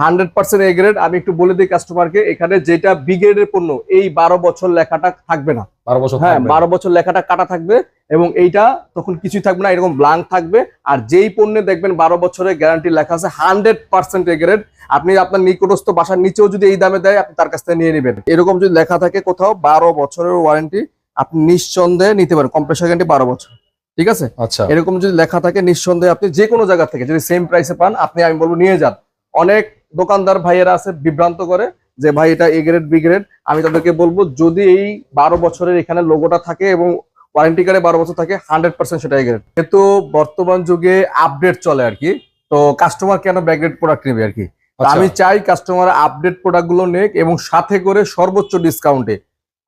Hundred percent A grade আমি একটু বলে দিই কাস্টমারকে এখানে যেটা বি গ্রেডের পণ্য এই বারো বছর লেখাটা থাকবে না। বারো বছর হ্যাঁ বারো বছর লেখাটা কাটা থাকবে এবং এইটা তখন কিছুই থাকবে না এরকম ব্লাঙ্ক থাকবে। আর যেই পণ্যে দেখবেন বারো বছরের গ্যারান্টি লেখা আছে হান্ড্রেড পার্সেন্ট এগ্রেড আপনি আপনার নিকটস্থ বাসার নিচেও যদি এই দামে দেয় আপনি তার কাছ থেকে নিয়ে নেবেন। এরকম যদি লেখা থাকে কোথাও বারো বছরের ওয়ারেন্টি আপনি নিঃসন্দেহে নিতে পারেন। কম্প্রেসার গ্যারান্টি বারো বছর। ঠিক আছে? আচ্ছা। এরকম যদি লেখা থাকে নিঃসন্দেহে আপনি যে কোনো জায়গা থেকে যদি সেম প্রাইসে পান আপনি আমি বলব নিয়ে যান। অনেক দোকানদার ভাইয়েরা আছে বিভ্রান্ত করে যে ভাই এটা এ গ্রেড বি গ্রেড আমি তাদেরকে বলব যদি এই বারো বছরের এখানে লোগোটা থাকে এবং ওয়ারেন্টি কার্ডে বারো বছর থাকে হান্ড্রেড পার্সেন্ট সেটা এ গ্রেড কিন্তু বর্তমান যুগে আপডেট চলে আর কি তো কাস্টমার কেন ব্যাকগ্রেড প্রোডাক্ট নেবে আর কি? আচ্ছা। আমি চাই কাস্টমার আপডেট প্রোডাক্টগুলো নেক এবং সাথে করে সর্বোচ্চ ডিসকাউন্টে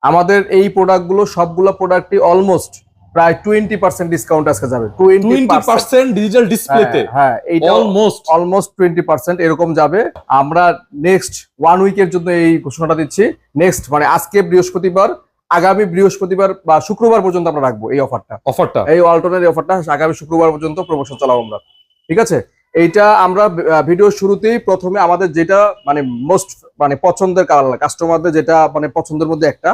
আমাদের এই প্রোডাক্টগুলো সবগুলো প্রোডাক্টই অলমোস্ট প্রায় টোয়েন্টি পার্সেন্ট ডিসকাউন্ট আজকে যাবে টোয়েন্টি টোয়েন্টি পার্সেন্ট ডিজিটাল ডিসপ্লেতে হ্যাঁ এইটা অলমোস্ট অলমোস্ট টোয়েন্টি পার্সেন্ট এরকম যাবে। আমরা নেক্সট ওয়ান উইকের জন্য এই ঘোষণাটা দিচ্ছি। নেক্সট মানে আজকে বৃহস্পতিবার আগামী বৃহস্পতিবার বা শুক্রবার পর্যন্ত আমরা রাখব এই অফারটা অফারটা এই অল্টারনেট অফারটা আগামী শুক্রবার পর্যন্ত প্রমোশন চালাবো আমরা। ঠিক আছে? এইটা আমরা ভিডিও শুরুতেই প্রথমে আমাদের যেটা মানে মোস্ট মানে পছন্দের কাস্টমারদের যেটা মানে পছন্দের মধ্যে একটা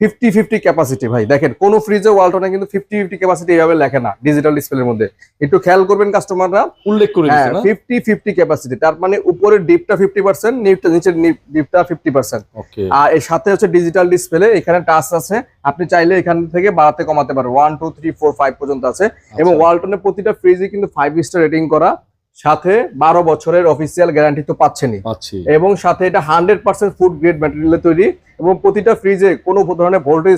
ফিফটি ফিফটি ক্যাপাসিটি ভাই। দেখেন কোন ফ্রিজে ওয়ালটনে কিন্তু ফিফটি ফিফটি ক্যাপাসিটি এইভাবে লেখে না ডিজিটাল ডিসপ্লের মধ্যে। একটু খেয়াল করবেন কাস্টমাররা উল্লেখ করে হ্যাঁ ফিফটি ফিফটি ক্যাপাসিটি তার মানে উপরের ডিপটা ফিফটি পার্সেন্ট নিচের ডিপটা ফিফটি পার্সেন্ট আর এর সাথে হচ্ছে ডিজিটাল ডিসপ্লে এখানে টাচ আছে। আপনি চাইলে এখান থেকে বাড়াতে কমাতে পারেন one two three four five পর্যন্ত আছে। আচ্ছা। এবং ওয়ালটনের প্রতিটা ফ্রিজে কিন্তু ফাইভ স্টার রেটিং করা। সাথে বারো বছরের অফিসিয়াল গ্যারান্টি তো পাচ্ছেনই। পাচ্ছি। এবং সাথে এটা hundred percent food grade material তৈরি এবং প্রতিটা ফ্রিজে কোনো ধরনের ভোল্টেজ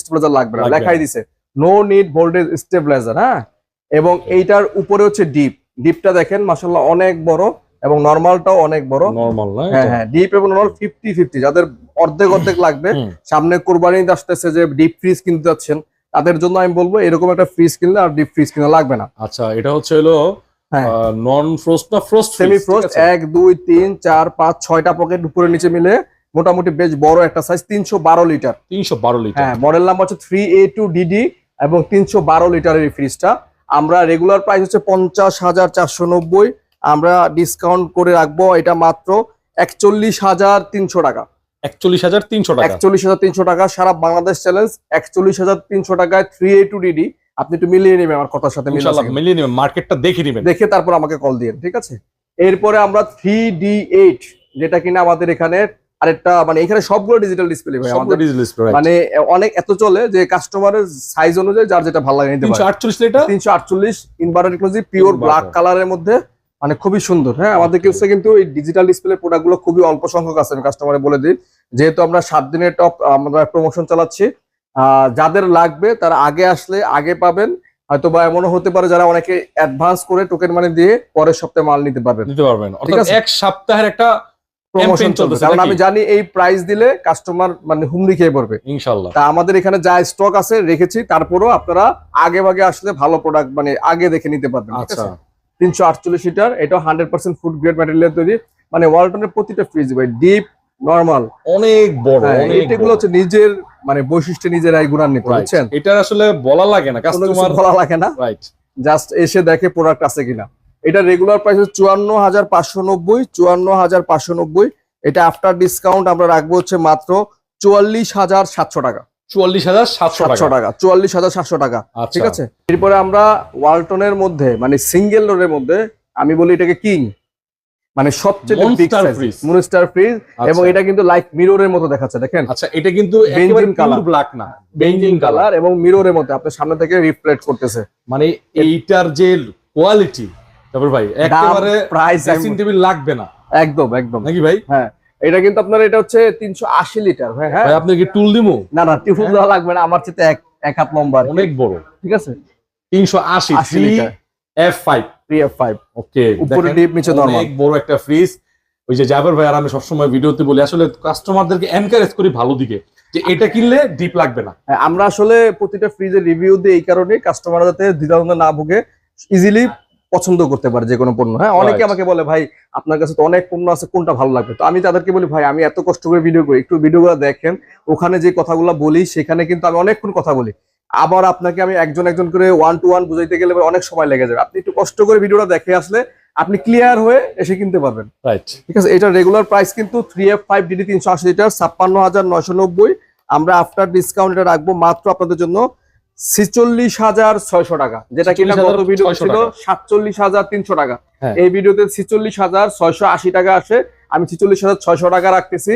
স্টেবিলাইজার লাগবে না লাগবে না। লেখাই দিছে। নো নিড ভোল্টেজ স্টেবিলাইজার হ্যাঁ? এবং এইটার উপরে হচ্ছে ডিপ ডিপটা দেখেন মাসাল্লাহ অনেক বড় এবং নর্মালটাও অনেক বড়। নরমাল না হ্যাঁ হ্যাঁ ডিপ এবং নর্মাল ফিফটি ফিফটি যাদের অর্ধেক অর্ধেক লাগবে সামনে কোরবানি আসতেছে যে ডিপ ফ্রিজ কিনতে যাচ্ছেন তাদের জন্য আমি বলব এরকম একটা ফ্রিজ কিনলে আর ডিপ ফ্রিজ কিনা লাগবে না। আচ্ছা এটা হচ্ছে হলো। নন ফ্রোস্ট না ফ্রোস্ট সেমি ফ্রোস্ট এক দুই তিন চার পাঁচ ছয়টা পকেট উপরে নিচে মিলে মোটামুটি বেশ বড় একটা সাইজ তিনশো বারো লিটার তিনশো বারো লিটার হ্যাঁ মডেল নাম্বার হচ্ছে থ্রি এ টু ডিডি এবং তিনশো বারো লিটারের ফ্রিজটা আমরা রেগুলার প্রাইস হচ্ছে পঞ্চাশ হাজার চারশো নব্বই। আমরা ডিসকাউন্ট করে রাখব এটা মাত্র একচল্লিশ হাজার তিনশো টাকা। একচল্লিশ হাজার তিনশো টাকা। একচল্লিশ হাজার তিনশো টাকা সারা বাংলাদেশ চ্যালেঞ্জ একচল্লিশ হাজার তিনশো টাকায় থ্রি এ টু ডিডি আপনি একটু মিলিয়ে নেবেন আমার কথার সাথে। মিলিয়ে নেবেন। মার্কেটটা দেখে নেবেন। দেখে তারপর আমাকে কল দিয়ে ঠিক আছে? এরপরে আমরা থ্রি ডি এইট যেটা কিনা আমাদের এখানে আরেকটা মানে এখানে সবগুলো ডিজিটাল ডিসপ্লে ভাই আমাদের মানে অনেক এত চলে যে কাস্টমারের সাইজ অনুযায়ী যার যেটা ভালো লাগে নিতে পারে। আটচল্লিশ লিটার তিনশো আটচল্লিশ ইনভার্টার ইনক্লুসিভ পিওর ব্ল্যাক. কালারের মধ্যে মানে খুবই সুন্দর হ্যাঁ? আমাদের কাছে কিন্তু এই ডিজিটাল ডিসপ্লে প্রোডাক্টগুলো খুবই অল্প সংখ্যক আছে আমি কাস্টমারে বলে দিই। যেহেতু আমরা সাত দিনের টপ আমরা প্রমোশন চালাচ্ছি যাদের লাগবে তারা আগে আসলে আগে পাবেন। হয়তো বা এমনও হতে পারে যারা অনেকে অ্যাডভান্স করে টোকেন মানি দিয়ে পরের সপ্তাহে মাল নিতে পারবেন। নিতে পারবেন। অর্থাৎ আছে। এক সপ্তাহের একটা প্রমোশন চলবে কারণ আমি জানি এই প্রাইস দিলে কাস্টমার মানে হুমড়ি খেয়ে পড়বে। তা আমাদের এখানে যা স্টক আছে রেখেছি তারপরেও আপনারা আগে ভাগে আসলে ভালো প্রোডাক্ট মানে আগে দেখে নিতে পারবেন আচ্ছা। তিনশো আটচল্লিশ লিটার এটা hundred percent food grade material তৈরি। মানে ওয়ালটনের প্রতিটা ফ্রিজ ভাই ডিপ নর্মাল। অনেক বড় অনেক এগুলো হচ্ছে নিজের মানে বৈশিষ্ট্য নিজেরাই গুণান্বিত. বুঝছেন? এটা আসলে বলা লাগে না কাস্টমার বলা লাগে না। রাইট জাস্ট এসে দেখে প্রোডাক্ট আছে কিনা। এটা রেগুলার প্রাইস চুয়ান্ন হাজার পাঁচশো নব্বই চুয়ান্ন হাজার পাঁচশো নব্বই। এটা আফটার ডিসকাউন্ট আমরা রাখব হচ্ছে মাত্র চুয়াল্লিশ হাজার সাতশো টাকা। চুয়াল্লিশ হাজার সাতশো টাকা চুয়াল্লিশ হাজার সাতশো টাকা আচ্ছা। ঠিক আছে? এরপরে আমরা ওয়ালটনের মধ্যে মানে সিঙ্গেল ডোরের মধ্যে আমি বলি এটাকে কিং মানে সবচেয়ে। মনস্টার ফ্রিজ আচ্ছা। এবং এটা কিন্তু লাইক মিররের মতো দেখাচ্ছে দেখেন? আচ্ছা এটা কিন্তু Benzene colour। ব্ল্যাক না। বেঞ্জিন কালার এবং মিররের মতো আপনার সামনে থেকে রিফ্লেক্ট করতেছে। মানে এইটার যে কোয়ালিটি তারপর ভাই একেবারে প্রাইস ড্রেসিং টেবিল লাগবে না। একদম একদম। নাকি ভাই? হ্যাঁ এটা কিন্তু আপনার এটা হচ্ছে তিনশো আশি লিটার হ্যাঁ হ্যাঁ? ভাই আপনি কি টুল দিমু? না না টিফুল দেওয়া লাগবে না আমার চেয়ে এক এক হাত লম্বা অনেক বড়। ঠিক আছে? তিনশো আশি 80 litre F five three F five okay উপরে ডিপ নিচে নরমাল অনেক বড় একটা ফ্রিজ ওই যে জাবের ভাই আর আমি সবসময় ভিডিওতে বলি আসলে কাস্টমারদেরকে এনকারেজ করি ভালো দিকে যে এটা কিনলে ডিপ লাগবে না। হ্যাঁ, আমরা আসলে প্রতিটা ফ্রিজের রিভিউ দিই এই কারণে কাস্টমার যাতে দ্বিধাদ্বন্দ্ব না ভুগে ইজিলি পছন্দ করতে পারে যে কোনো পণ্য। হ্যাঁ অনেকে আমাকে বলে ভাই আপনার কাছে তো অনেক পণ্য আছে কোনটা ভালো লাগবে? তো আমি তাদেরকে বলি ভাই আমি এত কষ্ট করে ভিডিও করি একটু ভিডিওগুলো দেখেন ওখানে যে কথাগুলো বলি সেখানে কিন্তু আমি অনেকক্ষণ কথা বলি। আবার আপনাকে আমি একজন একজন করে ওয়ান টু ওয়ান বুঝাইতে গেলে অনেক সময় লেগে যাবে। আপনি একটু কষ্ট করে ভিডিওটা দেখে আসলে আপনি ক্লিয়ার হয়ে এসে কিনতে পারবেন। রাইট ঠিক আছে? এটা রেগুলার প্রাইস কিন্তু থ্রি এফ ফাইভ ডিডি তিনশো আশি লিটার ছাপ্পান্ন হাজার নয়শো নব্বই। আমরা আফটার ডিসকাউন্ট এটা রাখব মাত্র আপনাদের জন্য ছিচল্লিশ হাজার ছয়শো টাকা। যেটা কিনা গত ভিডিও ছিল সাতচল্লিশ হাজার তিনশো টাকা। হ্যাঁ। এই ভিডিওতে ছিচল্লিশ হাজার ছয়শো আশি টাকা আসে। আমি ছিচল্লিশ হাজার ছয়শো টাকা রাখতেছি।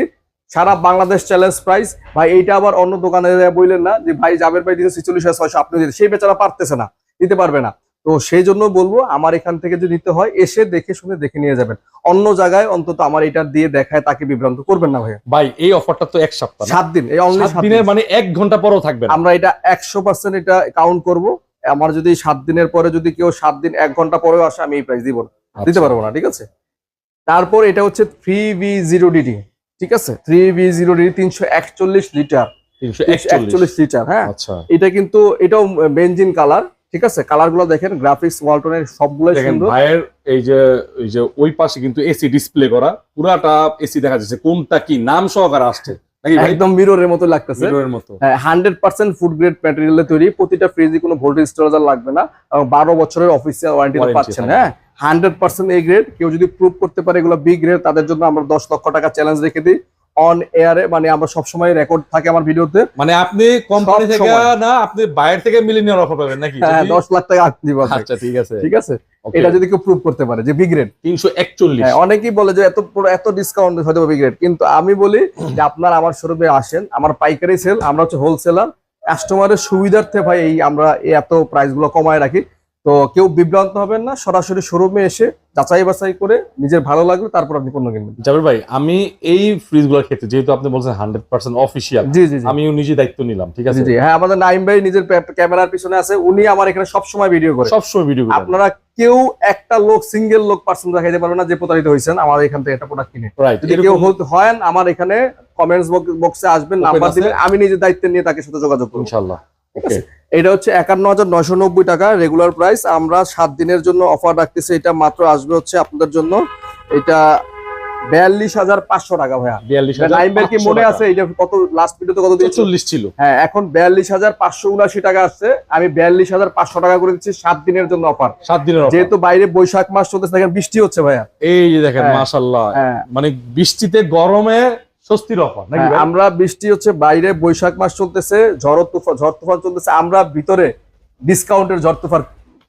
সারা বাংলাদেশ চ্যালেঞ্জ প্রাইস ভাই এইটা আবার অন্য দোকানে বললেন না যে ভাই জাবের ভাই দিতে ছিচল্লিশ হাজার ছয়শো আপনি দিতে। সেই বেচারা পারতেছে না দিতে পারবে না। তো সেই জন্য বলব আমার এখান থেকে যদি নিতে হয় এসে দেখে শুনে দেখে নিয়ে যাবেন। অন্য জায়গায় অন্তত আমার এটা দিয়ে দেখায় তাকে বিভ্রান্ত করবেন না ভাইয়া। ভাই এই অফারটা তো এক সপ্তাহ সাত দিন এই অনলি সাত দিনের মানে এক ঘণ্টা পরেও থাকবে আমরা এটা একশো পার্সেন্ট এটা কাউন্ট করব। আমার যদি সাত দিনের পরে যদি কেউ সাত দিন এক ঘণ্টা পরেও আসে আমি এই প্রাইস দিব না। দিতে আচ্ছা। পারব না ঠিক আছে? তারপর এটা হচ্ছে থ্রি ভি জিরো ডিডি ঠিক আছে? থ্রি বি জিরো ডিডি তিনশো একচল্লিশ লিটার। 341 একচল্লিশ। লিটার হ্যাঁ? আচ্ছা। এটা কিন্তু এটাও বেঞ্জিন কালার ঠিক আছে? কালারগুলো দেখেন গ্রাফিক্স ওয়ালটনের সবগুলো সুন্দর। ভাইয়ের এই যে এই যে ওই পাশে কিন্তু এসি ডিসপ্লে করা পুরাটা এসি দেখা যাচ্ছে। কোনটা কি? নাম সহকারে আসছে। একদম মিররের মতো লাগতেছে। মিররের মতো। হান্ড্রেড পার্সেন্ট ফুড গ্রেড ম্যাটেরিয়ালে তৈরি। প্রতিটা ফ্রিজে কোনো ভোল্টেজ স্টোরেজার লাগবে না। এবং বারো বছরের অফিসিয়াল ওয়ারেন্টি পাচ্ছেন হ্যাঁ। হান্ড্রেড পার্সেন্ট এ গ্রেড কেউ যদি প্রুভ করতে পারে এগুলো বি গ্রেড তাদের জন্য আমরা দশ লক্ষ টাকা চ্যালেঞ্জ রেখে দিই। অন এয়ারে মানে আমরা সবসময় রেকর্ড থাকে আমার ভিডিওতে মানে আপনি কোম্পানি থেকে না আপনি বাইরে থেকে মিলিনিয়ার অফার পাবেন নাকি? হ্যাঁ যদি- দশ লাখ টাকা আট দিব আচ্ছা ঠিক আছে। ঠিক আছে? এটা যদি কেউ প্রুভ করতে পারে যে বি গ্রেড তিনশো একচল্লিশ। হ্যাঁ অনেকেই বলে যে এত এত ডিসকাউন্ট হয়তো বি গ্রেড কিন্তু আমি বলি যে আপনার আমার শোরুমে আসেন আমার পাইকারি সেল আমরা হচ্ছে হোলসেলার কাস্টমারের সুবিধার্থে ভাই এই আমরা এত প্রাইসগুলো কমায় রাখি। তো কেউ বিভ্রান্ত হবেন না সরাসরি শোরুমে এসে যাচাই বাছাই করে নিজের ভালো লাগবে তারপর আপনি পণ্য কিনবেন। জাবির ভাই আমি এই ফ্রিজগুলোর ক্ষেত্রে যেহেতু আপনি বলছেন হান্ড্রেড পার্সেন্ট অফিসিয়াল জি জি আমিও নিজে দায়িত্ব নিলাম ঠিক আছে? জি হ্যাঁ আমাদের নাইম ভাই নিজের ক্যামেরার পিছনে আছে উনি আমার এখানে সবসময় ভিডিও করে। সবসময় ভিডিও করে। আপনারা কেউ একটা লোক সিঙ্গেল লোক পার্সন দেখাইতে পারবে না যে প্রতারিত হয়েছেন আমার এখান থেকে একটা প্রোডাক্ট কিনে। যদি কেউ হয় আমার এখানে কমেন্টস বক্সে আসবেন নাম্বার দিবেন আমি নিজের দায়িত্ব নিয়ে তাকে সাথে যোগাযোগ করব। ইনশাল্লাহ এটা হচ্ছে একান্ন হাজার নয়শো নব্বই টাকা রেগুলার প্রাইস আমরা সাত দিনের জন্য অফার রাখতেছি এটা মাত্র আসবে হচ্ছে আপনাদের জন্য। এটা বিয়াল্লিশ হাজার পাঁচশো টাকা ভাইয়া। বিয়াল্লিশ কি মনে আছে? এটা কত লাস্ট ভিডিওতে কত দিয়েছিল চল্লিশ ছিল। হ্যাঁ এখন বিয়াল্লিশ হাজার পাঁচশো উনাশি টাকা আসছে। আমি বিয়াল্লিশ হাজার পাঁচশো টাকা করে দিচ্ছি সাত দিনের জন্য অফার সাত দিনের যেহেতু বাইরে বৈশাখ মাস চলতেছে দেখেন বৃষ্টি হচ্ছে ভাইয়া। এই যে দেখেন হ্যাঁ। মাশাল্লাহ হ্যাঁ। মানে বৃষ্টিতে গরমে স্বস্তির অফার নাকি হ্যাঁ? আমরা বৃষ্টি হচ্ছে বাইরে বৈশাখ মাস চলতেছে ঝড় তুফান ঝড় তুফান চলতেছে আমরা ভিতরে ডিসকাউন্টের ঝড় তুফান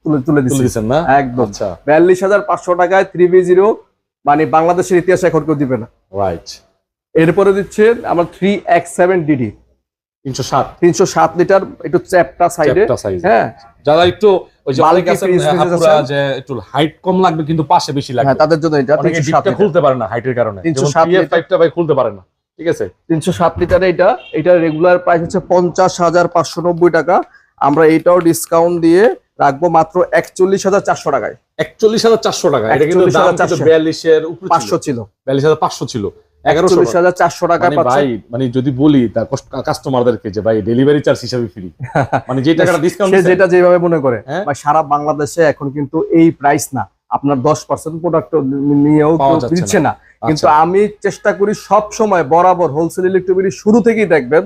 তুলে তুলে তুলে দিচ্ছেন না? একদম। আচ্ছা। বিয়াল্লিশ হাজার পাঁচশো টাকায় থ্রি বি জিরো মানে বাংলাদেশের ইতিহাসে এখন কেউ দিবে না। রাইট এরপরে দিচ্ছে আমার থ্রি এক্স সেভেন ডিডি তিনশো সাত। তিনশো সাত লিটার একটু চ্যাপটা সাইডে হ্যাঁ। যারা একটু ওই যে Bulky অনেকে আছেন, fridge fridge আপুরা আছেন। যে একটু হাইট কম লাগবে কিন্তু পাশে বেশি লাগবে। হ্যাঁ তাদের জন্য এটা অনেকে তিনশো সাত ডিপটা খুলতে পারে না হাইটের কারণে। 307 যেমন PF5 টা ভাই খুলতে পারে না ঠিক আছে? তিনশো সাত লিটার এটা এটা রেগুলার প্রাইস হচ্ছে পঞ্চাশ হাজার পাঁচশো নব্বই টাকা। আমরা এটাও ডিসকাউন্ট দিয়ে রাখব মাত্র একচল্লিশ হাজার চারশো টাকায়। একচল্লিশ হাজার চারশো টাকা। এটা কিন্তু বিয়াল্লিশের পাঁচশো ছিল। বিয়াল্লিশ হাজার পাঁচশো ছিল। একচল্লিশ হাজার চারশো টাকা মানে ভাই মানে যদি বলি তার কাস্টমারদেরকে যে ভাই ডেলিভারি চার্জ হিসাবে ফ্রি মানে যে টাকাটা ডিসকাউন্ট যেটা যেভাবে মনে করে। হ্যাঁ? সারা বাংলাদেশে এখন কিন্তু এই প্রাইস না। আপনার দশ পার্সেন্ট প্রোডাক্ট নিয়েও দিচ্ছে না। আচ্ছা। কিন্তু আমি চেষ্টা করি সব সময় বরাবর হোলসেল ইলেকট্রিবিটি শুরু থেকেই দেখবেন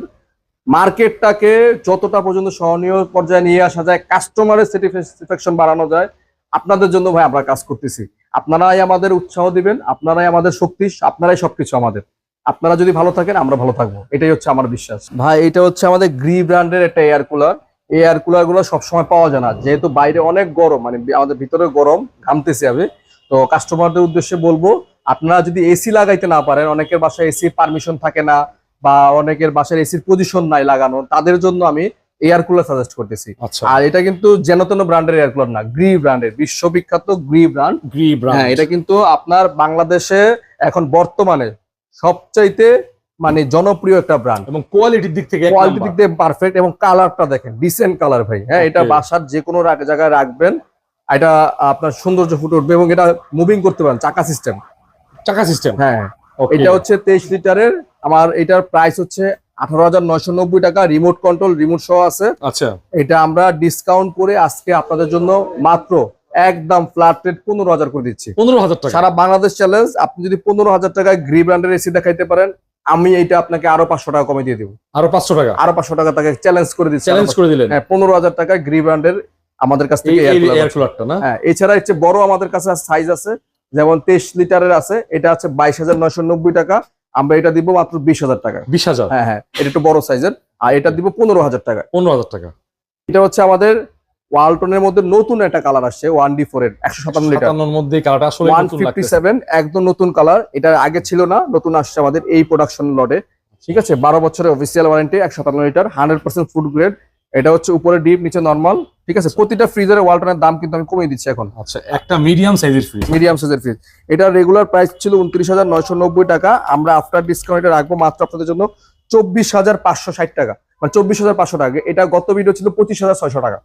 মার্কেটটাকে যতটা পর্যন্ত সহনীয় পর্যায়ে নিয়ে আসা যায় কাস্টমারের স্যাটিসফ্যাকশন বাড়ানো যায়। আপনাদের জন্য ভাই আমরা কাজ করতেছি। আপনারাই আমাদের উৎসাহ দিবেন, আপনারাই আমাদের শক্তি, আপনারাই সবকিছু আমাদের। আপনারা যদি ভালো থাকেন, আমরা ভালো থাকব। এটাই হচ্ছে আমার বিশ্বাস। ভাই, এটা হচ্ছে আমাদের গ্রি ব্র্যান্ডের একটা এয়ার কুলার এই এয়ার কুলারগুলো সবসময় পাওয়া যায় না। যেহেতু বাইরে অনেক গরম মানে আমাদের ভিতরে গরম, ঘামতেছি আমি। তো কাস্টমারদের উদ্দেশ্যে বলব, আপনারা যদি এসি লাগাইতে না পারেন, অনেকের বাসায় এসি পারমিশন থাকে না, বা অনেকের বাসায় এসির পজিশন নাই লাগানো তাদের জন্য আমি এয়ার কুলার সাজেস্ট করতেছি। আচ্ছা। আর এটা কিন্তু যেন তেন ব্র্যান্ডের এয়ার কুলার না গ্রি ব্র্যান্ডের বিশ্ববিখ্যাত গ্রি ব্র্যান্ড গ্রি ব্র্যান্ড হ্যাঁ এটা কিন্তু আপনার বাংলাদেশে এখন বর্তমানে সবচাইতে মানে জনপ্রিয় একটা ব্র্যান্ড এবং কোয়ালিটির দিক থেকে কোয়ালিটির দিক থেকে পারফেক্ট এবং কালারটা দেখেন ডিসেন্ট কালার ভাই। হ্যাঁ এটা বাসার যে কোনো জায়গায় রাখবেন এটা আপনার সৌন্দর্য ফুটে উঠবে এবং এটা মুভিং করতে পারেন চাকা সিস্টেম চাকা সিস্টেম হ্যাঁ এটা হচ্ছে তেইশ লিটারের আমার এটার প্রাইস হচ্ছে আঠারো হাজার নয়শো নব্বই টাকা রিমোট কন্ট্রোল রিমোট সহ আছে। আচ্ছা। এটা আমরা ডিসকাউন্ট করে আজকে আপনাদের জন্য মাত্র একদম ফ্ল্যাট রেট পনেরো হাজার করে দিচ্ছি। পনেরো হাজার টাকা। সারা বাংলাদেশ চ্যালেঞ্জ আপনি যদি পনেরো হাজার টাকায় গ্রি ব্র্যান্ডের এসি দেখাইতে পারেন আমি এইটা আপনাকে আরও পাঁচশো টাকা কমে দিয়ে দিব। আরও পাঁচশো টাকা? আরও পাঁচশো টাকা তাকে চ্যালেঞ্জ করে দিচ্ছি। চ্যালেঞ্জ করে দিলেন। হ্যাঁ পনেরো হাজার টাকা গ্রি ব্র্যান্ডের আমাদের কাছ থেকে হ্যাঁ এছাড়া হচ্ছে বড় আমাদের কাছে সাইজ আছে যেমন তেইশ লিটারের আছে এটা আছে বাইশ হাজার নয়শো নব্বই টাকা। আমরা এটা দিব মাত্র বিশ হাজার টাকা। বিশ হাজার? হ্যাঁ হ্যাঁ এটা একটু বড় সাইজের আর এটা দিব পনেরো হাজার টাকা। পনেরো হাজার টাকা। এটা হচ্ছে আমাদের ওয়ালটনের মধ্যে নতুন একটা কালার আসছে ওয়ান ডি ফোর এর একশো সাতান্ন লিটার। মধ্যে কালারটা আসলে ওয়ান ফিফটি সেভেন একদম নতুন কালার এটা আগে ছিল না নতুন আসছে আমাদের এই প্রোডাকশন লটে ঠিক আছে বারো বছরের অফিসিয়াল ওয়ারেন্টি একশো সাতান্ন litre hundred percent food grade এটা হচ্ছে উপরে ডিপ নিচে নর্মাল ঠিক আছে? প্রতিটা ফ্রিজের ওয়ালটনের দাম কিন্তু আমি কমিয়ে দিচ্ছি এখন। আচ্ছা একটা মিডিয়াম সাইজের ফ্রিজ মিডিয়াম সাইজের ফ্রিজ এটা রেগুলার প্রাইস ছিল উনত্রিশ হাজার নয়শো নব্বই টাকা। আমরা আফটার ডিসকাউন্টে রাখব মাত্র আপনাদের জন্য চব্বিশ হাজার পাঁচশো ষাট টাকা। মানে চব্বিশ হাজার পাঁচশো টাকা। এটা গত ভিডিও ছিল পঁচিশ হাজার ছয়শো টাকা।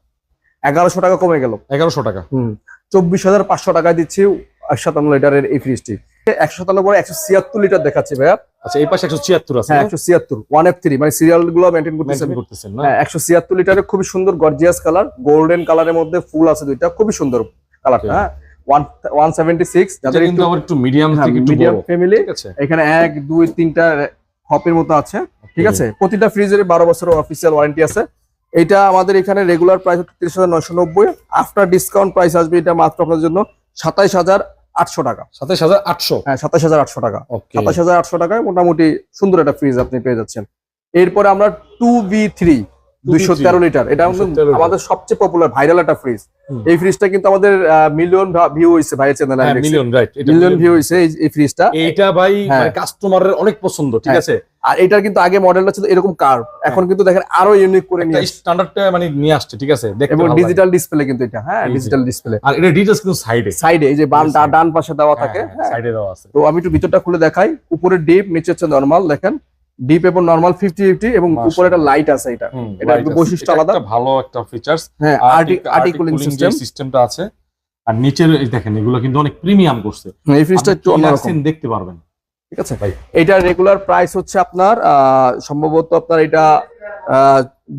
এগারোশো টাকা কমে গেল। এগারোশো টাকা। হুম। চব্বিশ হাজার পাঁচশো টাকায় দিচ্ছি একশো সাতান্ন লিটারের এই ফ্রিজটি একশো সাতান্ন পরে একশো ছিয়াত্তর লিটার দেখাচ্ছি ভাইয়া। আচ্ছা এই পাশে একশো ছিয়াত্তর আছে হ্যাঁ একশো ছিয়াত্তর ওয়ান এফ থ্রি মানে সিরিয়ালগুলো মেনটেন করতেছেন। হ্যাঁ একশো ছিয়াত্তর লিটারের খুবই সুন্দর গর্জিয়াস কালার গোল্ডেন কালারের মধ্যে ফুল আছে দুইটা খুবই সুন্দর কালারটা হ্যাঁ। ওয়ান ওয়ান সেভেন্টি সিক্স যাদের কিন্তু আবার একটু মিডিয়াম মিডিয়াম ফ্যামিলি এখানে এক দুই তিনটা হপের মতো আছে। ঠিক আছে? প্রতিটা ফ্রিজের বারো বছরের অফিসিয়াল ওয়ারেন্টি আছে। এটা আমাদের এখানে রেগুলার প্রাইস হচ্ছে তিরিশ হাজার নয়শো নব্বই। আফটার ডিসকাউন্ট প্রাইস আসবে এটা মাত্র আপনাদের জন্য সাতাইশ হাজার আটশো টাকা। সাতাশ হাজার আটশো? হ্যাঁ সাতাশ হাজার আটশো টাকা। সাতাশ হাজার আটশো টাকায় মোটামুটি সুন্দর একটা ফ্রিজ আপনি পেয়ে যাচ্ছেন। এরপরে আমরা টু বি থ্রি দুইশো তেরো লিটার। এটা কিন্তু 213 লিটার। আমাদের সবচেয়ে পপুলার ভাইরাল একটা ফ্রিজ। এই ফ্রিজটা কিন্তু আমাদের মিলিয়ন ভিউ হয়েছে ভাইয়ের চ্যানেলে হ্যাঁ মিলিয়ন রাইট এটা মিলিয়ন ভিউ হয়েছে এই- ফ্রিজটা এইটা ভাই হ্যাঁ। কাস্টমারের অনেক পছন্দ ঠিক হ্যাঁ। আছে? আর এটার কিন্তু আগে মডেলটা ছিল এরকম কার্ভ এখন কিন্তু দেখেন আরও ইউনিক করে নিয়ে। স্ট্যান্ডার্ডটা মানে নিয়ে আসছে ঠিক আছে? এবং ডিজিটাল ডিসপ্লে কিন্তু এটা হ্যাঁ ডিজিটাল ডিসপ্লে আর এটা ডিটেইলস কিন্তু সাইডে সাইডে এই যে বাম ডান পাশে দেওয়া থাকে হ্যাঁ। সাইডে দেওয়া আছে। তো আমি একটু ভিতরটা খুলে দেখাই উপরে ডিপ নিচে হচ্ছে নর্মাল দেখেন। ডিপ এবং নর্মাল ফিফটি ফিফটি এবং উপরে একটা লাইট আছে এটা। এটা একটু বৈশিষ্ট্য আলাদা। ভালো একটা ফিচার্স হ্যাঁ আর্টিকুলিং সিস্টেম সিস্টেমটা আছে আর নিচের দেখেন এগুলো কিন্তু অনেক প্রিমিয়াম করছে। এই ফ্রিজটা একটু অন্যরকম। দেখতে পারবেন। ঠিক আছে? ভাই। এটা রেগুলার প্রাইস হচ্ছে আপনার আহ, সম্ভবত আপনার এটা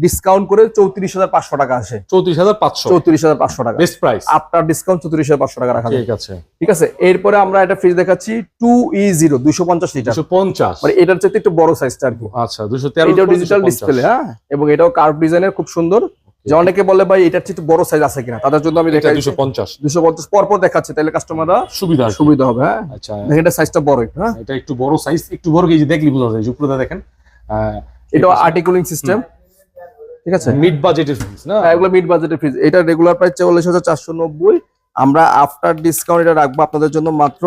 ডিসকাউন্ট করে চৌত্রিশ হাজার পাঁচশো টাকা আসে। চৌত্রিশ হাজার পাঁচশো। চৌত্রিশ হাজার পাঁচশো টাকা। বেস্ট প্রাইস আপনার ডিসকাউন্ট চৌত্রিশ হাজার পাঁচশো টাকা রাখা ঠিক আছে। ঠিক আছে? এরপরে আমরা একটা ফ্রিজ দেখাচ্ছি টু ই জিরো দুইশো পঞ্চাশ লিটার পঞ্চাশ। মানে এটার চাইতে একটু বড় সাইজটা আর কি। আচ্ছা দুশো তেরো এটাও ডিজিটাল ডিসপ্লে হ্যাঁ? এবং এটাও কার্ভ ডিজাইনের খুব সুন্দর। যে অনেকে বলে ভাই এটার চেয়ে একটু বড় সাইজ আছে কিনা? তাদের জন্য আমি দেখাই। দুশো পঞ্চাশ। দুশো পঞ্চাশ পর পর দেখাচ্ছি তাহলে কাস্টমাররা সুবিধা সুবিধা হবে হ্যাঁ? আচ্ছা। এটা সাইজটা বড় একটু হ্যাঁ? এটা একটু বড় সাইজ একটু বড় দেখলি বোঝা যায় উপরে দেখেন। এটাও আর্টিকুলিং সিস্টেম ঠিক আছে? মিড বাজেটের ফিস না? হ্যাঁ, এগুলো মিড বাজেটের ফ্রিজ এটা রেগুলার প্রাইস চল্লিশ হাজার চারশো নব্বই। আমরা আফটার ডিসকাউন্ট এটা রাখব আপনাদের জন্য মাত্র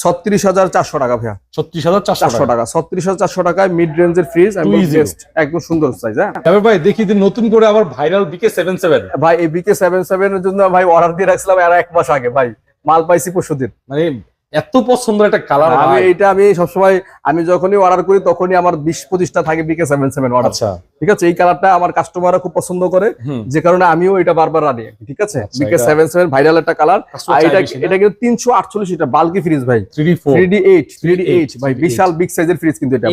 ছত্রিশ হাজার চারশো টাকা ভাইয়া। ছত্রিশ হাজার চারশো টাকা। ছত্রিশ হাজার চারশো টাকায় মিড রেঞ্জের ফ্রিজ একদম 2E0 বেস্ট একদম সুন্দর সাইজ হ্যাঁ। এবার ভাই দেখি যে নতুন করে আবার ভাইরাল বিকে সেভেন সেভেন ভাই এই বিকে সেভেন সেভেন এর জন্য ভাই অর্ডার দিয়ে রাখছিলাম আর এক মাস আগে ভাই। মাল পাইছি পরশু দিন মানে এত পছন্দের একটা কালার আমি এটা আমি সবসময় আমি যখনই অর্ডার করি তখনই আমার বিশ পঁচিশটা থাকে বিকে সেভেন সেভেন অর্ডার ঠিক আছে? এই কালারটা আমার কাস্টমাররা খুব পছন্দ করে। যে কারণে আমিও এটা বারবার কি, ঠিক আছে? বিকে সেভেন সেভেন ভাইরাল একটা কালার আর এটা এটা কিন্তু তিনশো আটচল্লিশ লিটার বাল্কি ফ্রিজ ভাই। Three D eight three D eight ভাই বিশাল বিগ সাইজের ফ্রিজ কিন্তু এটা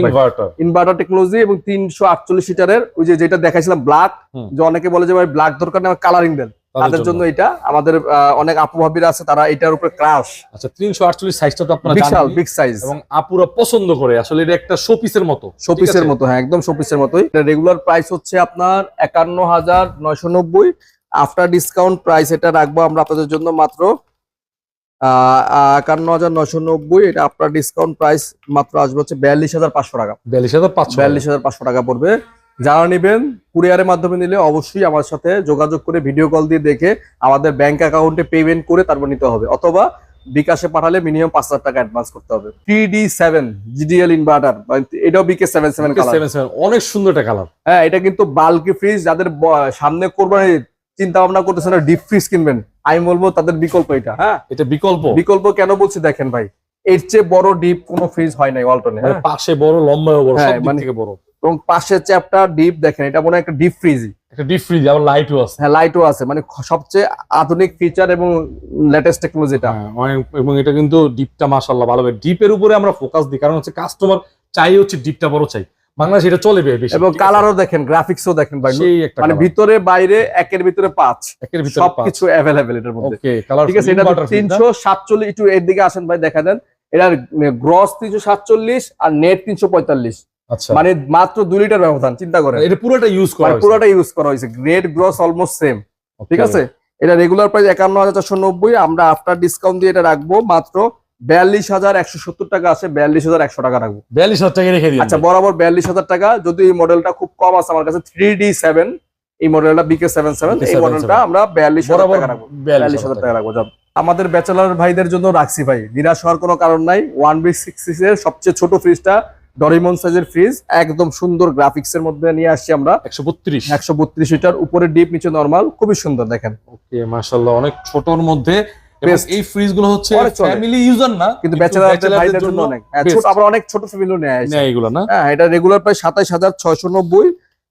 ইনভার্টার টেকনোলজি এবং তিনশো আটচল্লিশ লিটারের ওই যে যেটা দেখাইছিলাম ব্ল্যাক যে অনেকে বলে যে ভাই ব্ল্যাক দরকার নেই কালারিং দেন। তাদের জন্য। এটা। আমাদের অনেক আপু ভাবিরা আছে তারা এটার উপরে ক্রাশ আচ্ছা তিনশো আটচল্লিশ সাইজটা তো আপনারা বিশাল বিগ সাইজ এবং আপুরা পছন্দ করে। আসলে এটা একটা শোপিসের মতো। শোপিসের মতো হ্যাঁ একদম শোপিসের মতোই। এটা রেগুলার প্রাইস হচ্ছে আপনার একান্ন হাজার নয়শো নব্বই। আফটার ডিসকাউন্ট প্রাইস এটা রাখব আমরা আপনাদের জন্য মাত্র একান্ন হাজার নয়শো নব্বই। এটা আপনার ডিসকাউন্ট প্রাইস মাত্র আসবে হচ্ছে বিয়াল্লিশ হাজার পাঁচশো টাকা। বিয়াল্লিশ হাজার পাঁচশো বিয়াল্লিশ হাজার পাঁচশো টাকা পড়বে। যারা নেবেন কুরিয়ারের মাধ্যমে নিলে অবশ্যই আমার সাথে যোগাযোগ করে ভিডিও কল দিয়ে দেখে আমাদের ব্যাংক অ্যাকাউন্টে পেমেন্ট করে তারপর নিতে হবে। অথবা বিকাশে পাঠালে মিনিমাম পাঁচ হাজার টাকা অ্যাডভান্স করতে হবে। Three D seven GDL inverter এটাও BK seven seven seven seven অনেক সুন্দর একটা কালার হ্যাঁ এটা কিন্তু বাল্কি ফ্রিজ যাদের সামনে করবেন চিন্তা ভাবনা করতেছেন ডিপ ফ্রিজ কিনবেন। আমি বলব তাদের বিকল্প এটা হ্যাঁ? এটা বিকল্প। বিকল্প কেন বলছি দেখেন ভাই এর চেয়ে বড় ডিপ কোনো ফ্রিজ হয় নাই ওয়ালটনে মানে হ্যাঁ? পাশে বড় লম্বায় বড় হ্যাঁ, সব দিক মানে- থেকে বড়। এবং পাশের চ্যাপটা ডিপ দেখেন এটা মনে একটা ডিপ ফ্রিজই একটা ডিপ ফ্রিজ আবার লাইটও আছে। হ্যাঁ লাইটও আছে মানে সবচেয়ে আধুনিক ফিচার এবং লেটেস্ট হ্যাঁ, এবং এটা কিন্তু ডিপটা ভালো। ডিপের উপরে আমরা ফোকাস দিই কারণ হচ্ছে কাস্টমার চাই হচ্ছে ডিপটা বড় চাই। বাংলাদেশ এটা চলে বেশি এবং? কালারও দেখেন গ্রাফিক্সও দেখেন ভাই মানে ভিতরে বাইরে একের ভিতরে পাঁচ। একের ভিতরে সবকিছু অ্যাভেলেবেল এটার মধ্যে। ঠিক আছে এটা তিনশো সাতচল্লিশ একটু এর দিকে আসেন ভাই দেখা দেন। এটার গ্রস তিনশো সাতচল্লিশ আর নেট তিনশো পঁয়তাল্লিশ। আচ্ছা। মানে মাত্র দুই লিটার ব্যবধান চিন্তা করেন। এটা পুরোটা ইউজ করা মানে। পুরোটা ইউজ করা হয়েছে। গ্রেড গ্রস অলমোস্ট সেম ঠিক আছে? এটা রেগুলার প্রাইস একান্ন হাজার চারশো নব্বই। আমরা আফটার ডিসকাউন্ট দিয়ে এটা রাখব। মাত্র বিয়াল্লিশ হাজার একশো সত্তর টাকা আছে। বিয়াল্লিশ হাজার একশো টাকা রাখব। বিয়াল্লিশ হাজার টাকা রেখে দিন আচ্ছা বরাবর বিয়াল্লিশ হাজার টাকা। যদি এই মডেলটা খুব কম আছে আমার কাছে থ্রি ডি সেভেন এই মডেলটা বিকে সেভেন সেভেন এই মডেলটা আমরা বিয়াল্লিশ হাজার টাকা রাখব। বিয়াল্লিশ হাজার টাকা রাখব। আমাদের ব্যাচেলার ভাইদের জন্য রাখছি ভাই। নিরাশ হওয়ার কোনো কারণ নাই। ওয়ান বি সিক্স এর সবচেয়ে ছোট ফ্রিজটা ডরিমন সাইজের ফ্রিজ একদম সুন্দর গ্রাফিক্স এর মধ্যে নিয়ে আসছি আমরা। একশো বত্রিশ। একশো বত্রিশ লিটার উপরে ডিপ নিচে নর্মাল খুবই সুন্দর দেখেন। ওকে মাশাআল্লাহ অনেক ছোটর মধ্যে। এই ফ্রিজগুলো হচ্ছে অনেক চলে। ফ্যামিলি ইউজার না কিন্তু ব্যাচেলার ভাইদের জন্য অনেক। হ্যাঁ, ছোট আবার অনেক ছোট ফ্যামিলিও নেয় আসে। নেয় এগুলো না? হ্যাঁ এটা রেগুলার সাতাইশ হাজার ছয়শো নব্বই।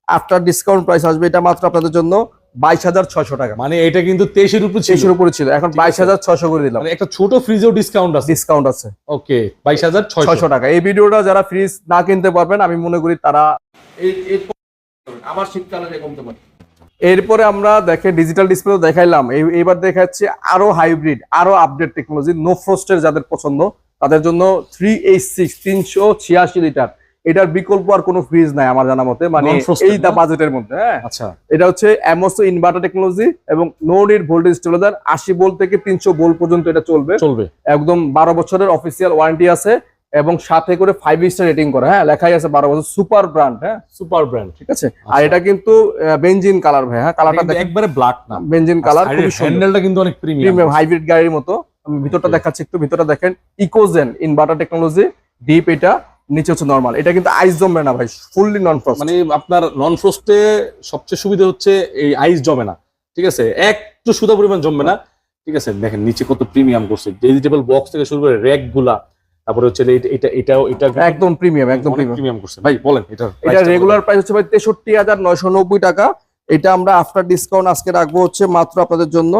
আফটার ডিসকাউন্ট প্রাইস আসবে এটা মাত্র আপনাদের জন্য। বাইশ হাজার ছয়শো টাকা। মানে এটা কিন্তু তেইশের উপরে ছিল। তেইশের উপরে ছিল। এখন বাইশ হাজার ছয়শো করে দিলাম। মানে একটা ছোট ফ্রিজেও ডিসকাউন্ট আছে। ডিসকাউন্ট আছে। ওকে বাইশ হাজার ছয়শো। টাকা। এই ভিডিওটা যারা ফ্রিজ না কিনতে পারবেন আমি মনে করি তারা আবার শীতকালে কমতে পারে এরপরে আমরা দেখে ডিজিটাল ডিসপ্লে দেখাইলাম। এই- এইবার দেখাচ্ছি আরও হাইব্রিড আরও আপডেট টেকনোলজি নো ফ্রস্টের যাদের পছন্দ তাদের জন্য থ্রি এইচ সিক্স তিনশো ছিয়াশি লিটার এটার বিকল্প আর কোনো ফ্রিজ নাই আমার জানা মতে। মানে এই বাজেটের মধ্যে হ্যাঁ? আচ্ছা। এটা হচ্ছে অ্যামোসো ইনভার্টার টেকনোলজি এবং নো নিড ভোল্টেজ স্টেবিলাইজার আশি ভোল্ট থেকে তিনশো ভোল্ট পর্যন্ত এটা চলবে। চলবে। একদম বারো বছরের অফিসিয়াল ওয়ারেন্টি আছে এবং সাথে করে ফাইভ স্টার রেটিং করা হ্যাঁ? লেখাই আছে বারো বছর সুপার ব্র্যান্ড হ্যাঁ? সুপার ব্র্যান্ড ঠিক আছে? আর এটা কিন্তু বেঞ্জিন কালার ভাই হ্যাঁ? কালারটা দেখেন। একবারে ব্ল্যাক না। বেঞ্জিন কালার হ্যান্ডেলটা কিন্তু অনেক প্রিমিয়াম প্রিমিয়াম হাইব্রিড গাড়ির মতো। আমি ভিতরটা. দেখাচ্ছি একটু ভিতরটা দেখেন। ইকোজেন ইনভার্টার টেকনোলজি ডিপ এটা। নিচে হচ্ছে নর্মাল এটা কিন্তু আইস জমবে না ভাই ফুললি নন ফ্রস্ট মানে আপনার নন ফ্রস্টে সবচেয়ে সুবিধা হচ্ছে এই আইস জমে না ঠিক আছে? একটু সুদা পরিমাণ জমবে না ঠিক আছে? দেখেন নিচে কত প্রিমিয়াম করছে। ভেজিটেবল বক্স থেকে শুরু করে র্যাকগুলা তারপরে হচ্ছে এটা এটা এটাও এটা একদম প্রিমিয়াম একদম প্রিমিয়াম প্রিমিয়াম করছে। ভাই বলেন এটা এটা রেগুলার প্রাইস হচ্ছে ভাই তেষট্টি হাজার নয়শো নব্বই টাকা। এটা আমরা আফটার ডিসকাউন্ট আজকে রাখব হচ্ছে মাত্র আপনাদের জন্য।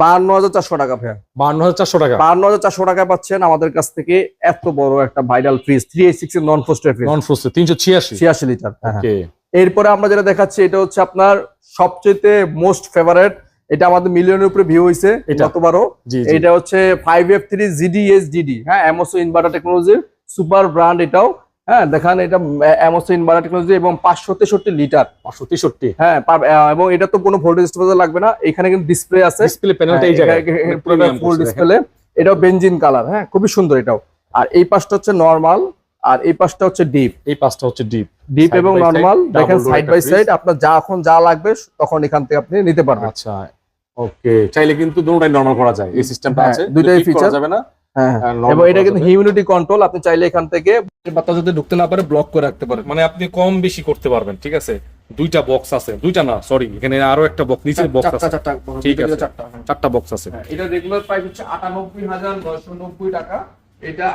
বাহান্ন হাজার চারশো টাকা ভাইয়া। হাজার চারশো টাকা। বাহান্ন হাজার চারশো টাকায় পাচ্ছেন আমাদের কাছ থেকে এত বড় একটা viral fridge three eight six non ফোস্টের fridge non তিনশো ছিয়াশি। ছিয়াশি লিটার এরপরে আমরা যেটা দেখাচ্ছি এটা হচ্ছে আপনার সবচেয়ে মোস্ট ফেভারেট এটা আমাদের মিলিয়নের উপরে ভিউ হয়েছে এটা? গতবারও। হচ্ছে five F three GD S DD হ্যাঁ অ্যামোসো ইনভার্টার টেকনোলজির সুপার ব্র্যান্ড এটাও। হ্যাঁ দেখান এটা অ্যামোসো ইনভার্টার টেকনোলজি এবং পাঁচশো তেষট্টি লিটার পাঁচশো তেষট্টি? হ্যাঁ এবং এটা তো কোনো ভোল্টেজ স্টেবিলাইজার লাগবে না। এখানে কিন্তু ডিসপ্লে আছে। ডিসপ্লে প্যানেলটা এই জায়গায়। ফুল ডিসপ্লে এটাও বেঞ্জিন কালার হ্যাঁ খুবই সুন্দর এটাও। আর এই পাশটা হচ্ছে নর্মাল আর এই পাশটা হচ্ছে ডিপ এই পাশটা হচ্ছে ডিপ ডিপ এবং নর্মাল দেখেন সাইড বাই সাইড আপনার যখন যা লাগবে তখন এখান থেকে আপনি নিতে পারবেন। আচ্ছা ওকে চাইলে কিন্তু দুটোটাই নর্মাল করা যায়। এই সিস্টেমটা হ্যাঁ, আছে। করা feature। যাবে না। হ্যাঁ এবং এটা কিন্তু হিউমিডিটি কন্ট্রোল আপনি চাইলে এখান থেকে বাতাস যদি ঢুকতে না পারে ব্লক করে রাখতে পারেন। মানে আপনি কম বেশি করতে পারবেন ঠিক আছে? দুইটা বক্স আছে। দুইটা না সরি এখানে আরও একটা বক্স নিচে বক্স চারটা আছে। চারটা ঠিক আছে। চারটা হ্যাঁ। বক্স আছে। হ্যাঁ, এটা রেগুলার প্রাইস হচ্ছে টাকা। এটা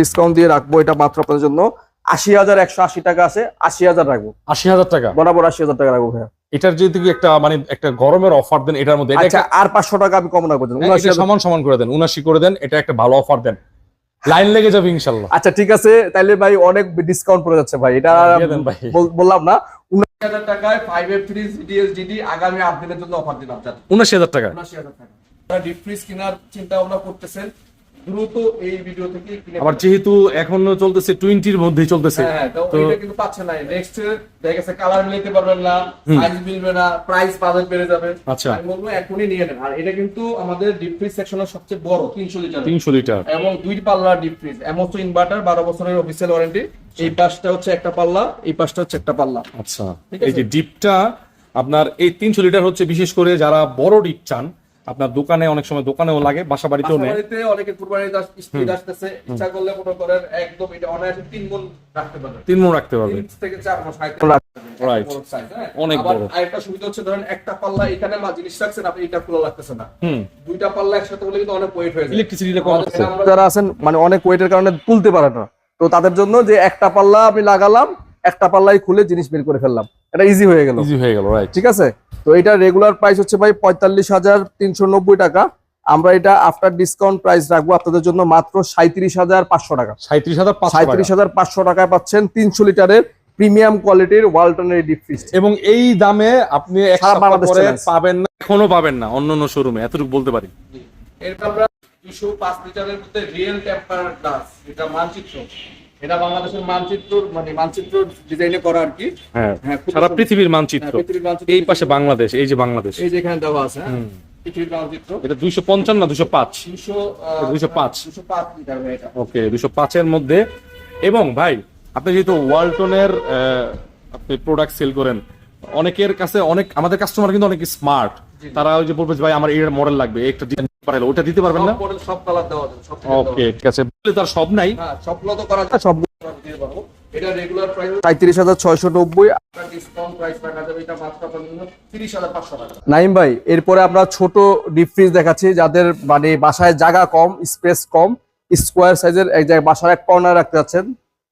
ডিসকাউন্ট দিয়ে রাখব এটা মাত্র আপনাদের জন্য। আশি হাজার একশো আশি টাকা আছে আশি হাজার রাখব। আশি হাজার টাকা? বরাবর আশি হাজার টাকা রাখব ভাইয়া। এটার যদি একটা মানে একটা গরমের অফার দেন এটার মধ্যে আচ্ছা আর পাঁচশো টাকা আমি কম রাখব হ্যাঁ, সমান সমান করে দেন উনাশি করে দেন এটা একটা ভালো অফার দেন। লাইন লেগে যাবে ইনশাল্লাহ। আচ্ছা ঠিক আছে তাইলে ভাই অনেক ডিসকাউন্ট পড়ে যাচ্ছে ভাই। এটা ভাই। বললাম না উনআশি হাজার টাকায় five F three CDS DD আগামী আট দিনের জন্য অফার দিলাম উনাশি হাজার টাকা? উনআশি হাজার টাকা। ডিপ ফ্রিজ কেনার চিন্তা ভাবনা করতেছেন দ্রুত এই ভিডিও থেকে আবার যেহেতু এখনও চলতেছে টোয়েন্টির মধ্যেই চলতেছে হ্যাঁ তো এটা কিন্তু না। নেক্সট দেখা গেছে কালার নিতে পারবেন না সাইজ মিলবে না প্রাইস বাজেট বেড়ে যাবে। আচ্ছা। আমি বলব এখনই নিয়ে নেন। আর এটা কিন্তু আমাদের ডিপ ফ্রিজ সেকশনের সবচেয়ে বড় তিনশো লিটার। তিনশো লিটার। এবং দুই পাল্লা ডিপ ফ্রিজ ইনভার্টার বারো বছরের অফিসিয়াল ওয়ারেন্টি এই পাশটা হচ্ছে একটা পাল্লা এই পাশটা হচ্ছে একটা পাল্লা। আচ্ছা। এই? যে ডিপটা আপনার এই তিনশো লিটার হচ্ছে বিশেষ করে যারা বড় ডিপ চান আপনার দোকানে অনেক সময় দোকানেও লাগে বাসা বাড়িতেও নেয়। বাসাবাড়িতে অনেকে কুরবানি ঈদ আসতেছে ইচ্ছা করলে মনে করেন একদম এটা অনায়াসে তিন রাখতে পারবেন। তিন মন রাখতে পারবে থেকে চার মাস হ্যাঁ? অনেক বড়। আরেকটা সুবিধা হচ্ছে ধরেন একটা পাল্লা এখানে মা জিনিস রাখছেন আপনি এটা খোলা লাগতেছে না। হুম। দুইটা পাল্লা একসাথে হলে কিন্তু অনেক ওয়েট হয়ে যায়। ইলেকট্রিসিটিটা কম আছে যারা আছেন মানে অনেক ওয়েটের কারণে তুলতে পারে না। তো তাদের জন্য যে একটা পাল্লা আমি লাগালাম একটা পাল্লাই খুলে জিনিস বের করে ফেললাম। এটা ইজি হয়ে গেল। ইজি হয়ে গেল রাইট ঠিক আছে? তো এটা রেগুলার প্রাইস হচ্ছে ভাই পঁয়তাল্লিশ হাজার তিনশো নব্বই টাকা। আমরা এটা আফটার ডিসকাউন্ট প্রাইস রাখব আপনাদের জন্য মাত্র সাঁত্রিশ হাজার পাঁচশো টাকা। সাঁত্রিশ হাজার পাঁচশো সাঁত্রিশ হাজার পাঁচশো টাকায় পাচ্ছেন তিনশো লিটারের প্রিমিয়াম কোয়ালিটির ওয়ালটনের ডিপ ফ্রিজ এবং এই দামে আপনি। পাবেন না এখনও পাবেন না অন্য অন্য শোরুমে এতটুকু বলতে পারি। এরপর আমরা দুশো পাঁচ লিটারের মধ্যে রিয়েল টেম্পার গ্লাস এটা মানচিত্র। এটা বাংলাদেশের মানচিত্র মানে মানচিত্র ডিজাইনে করা আর কি। হ্যাঁ হ্যাঁ, সারা পৃথিবীর হ্যাঁ, মানচিত্র। এই পাশে বাংলাদেশ এই যে বাংলাদেশ। এই যে এখানে দেওয়া আছে হ্যাঁ পৃথিবীর মানচিত্র। এটা দুইশো পঞ্চান্ন দুশো পাঁচ। দুশো ওকে দুশো পাঁচের মধ্যে। এবং ভাই আপনি যেহেতু ওয়ালটনের আপনি প্রোডাক্ট সেল করেন অনেকের কাছে অনেক আমাদের কাস্টমার কিন্তু অনেক স্মার্ট তারা ওই যে বলবে ভাই আমার এর মডেল লাগবে একটা ওটা দিতে পারবেন না? model, সব কালার দেওয়া যাবে সব ওকে ঠিক আছে। বললে তার সব নাই। হ্যাঁ সবগুলো তো করা যায়। সবগুলো দিতে পারব এটা রেগুলার প্রাইস ডিসকাউন্ট প্রাইস রাখা যাবে এটা মাত্র আপনার জন্য তিরিশ হাজার পাঁচশো টাকা। নাইম ভাই এরপরে আমরা ছোট ডিপ ফ্রিজ দেখাচ্ছি যাদের মানে বাসায় জায়গা কম স্পেস কম স্কোয়ার সাইজের এক জায়গায় বাসার এক কর্নার রাখতে যাচ্ছেন।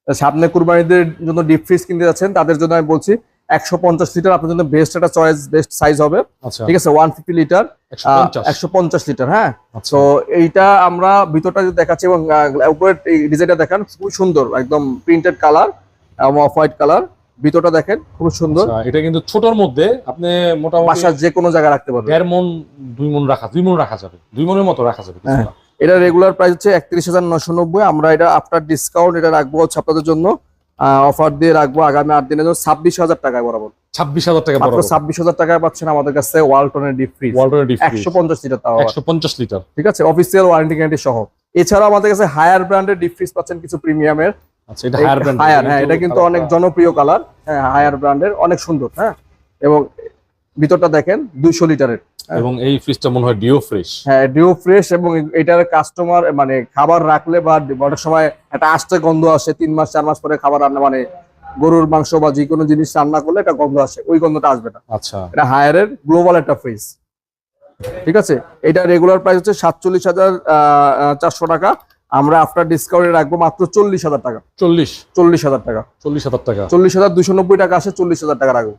সামনে কুরবানিদের জন্য ডিপ ফ্রিজ কিনতে যাচ্ছেন তাদের জন্য আমি বলছি একশো পঞ্চাশ লিটার আপনার জন্য বেস্ট একটা চয়েস বেস্ট সাইজ হবে। আচ্ছা। ঠিক আছে ওয়ান ফিফটি লিটার একশো পঞ্চাশ। লিটার হ্যাঁ? আচ্ছা। তো এইটা আমরা ভিতরটা যদি দেখাচ্ছি এবং উপরের ডিজাইনটা দেখেন খুব সুন্দর একদম প্রিন্টেড কালার এবং অফ হোয়াইট কালার ভিতরটা দেখেন খুব সুন্দর। আচ্ছা, এটা কিন্তু ছোটর মধ্যে আপনি মোটামুটি বাসার যে কোনো জায়গায় রাখতে পারবেন। দেড় মন দুই মন রাখা দুই মন রাখা যাবে দুই মনের মতো রাখা যাবে হ্যাঁ। এটা রেগুলার প্রাইস হচ্ছে একত্রিশ হাজার নশো নব্বই। আমরা এটা আফটার ডিসকাউন্ট এটা রাখব হচ্ছে আপনাদের জন্য। অফার দিয়ে রাখব আগামী আট দিনের জন্য ছাব্বিশ হাজার টাকায় বরাবর। ছাব্বিশ হাজার টাকা মাত্র ছাব্বিশ হাজার টাকায় পাচ্ছেন আমাদের কাছে ওয়ালটনের ডিপ ফ্রিজ ওয়ালটনের ডিপ একশো পঞ্চাশ লিটার তাও একশো পঞ্চাশ লিটার ঠিক আছে? অফিসিয়াল ওয়ারেন্টি গ্যারান্টি সহ। এছাড়াও আমাদের কাছে হায়ার ব্র্যান্ডের ডিপ ফ্রিজ পাচ্ছেন কিছু প্রিমিয়ামের আচ্ছা এটা হায়ার ব্র্যান্ড হায়ার হ্যাঁ এটা কিন্তু অনেক জনপ্রিয় কালার হ্যাঁ হায়ার ব্র্যান্ডের অনেক সুন্দর হ্যাঁ। এবং ভিতরটা দেখেন দুইশো লিটারের। এবং এই ফ্রিজটা মনে হয় ডিও ফ্রেশ হ্যাঁ ডিও ফ্রেশ এবং এটার কাস্টমার মানে খাবার রাখলে বা অনেক সময় একটা আস্তে গন্ধ আসে তিন মাস চার মাস পরে খাবার রান্না মানে গরুর মাংস বা যে কোনো জিনিস রান্না করলে একটা গন্ধ আসে ওই গন্ধটা আসবে না। আচ্ছা। এটা হায়ারের গ্লোবাল একটা ফ্রিজ ঠিক আছে? এটা রেগুলার প্রাইস হচ্ছে সাতচল্লিশ হাজার চারশো টাকা। আমরা আফটার ডিসকাউন্টে রাখব মাত্র চল্লিশ হাজার টাকা। চল্লিশ। চল্লিশ হাজার টাকা। চল্লিশ হাজার টাকা। চল্লিশ হাজার দুশো নব্বই টাকা আসে চল্লিশ হাজার টাকা রাখব।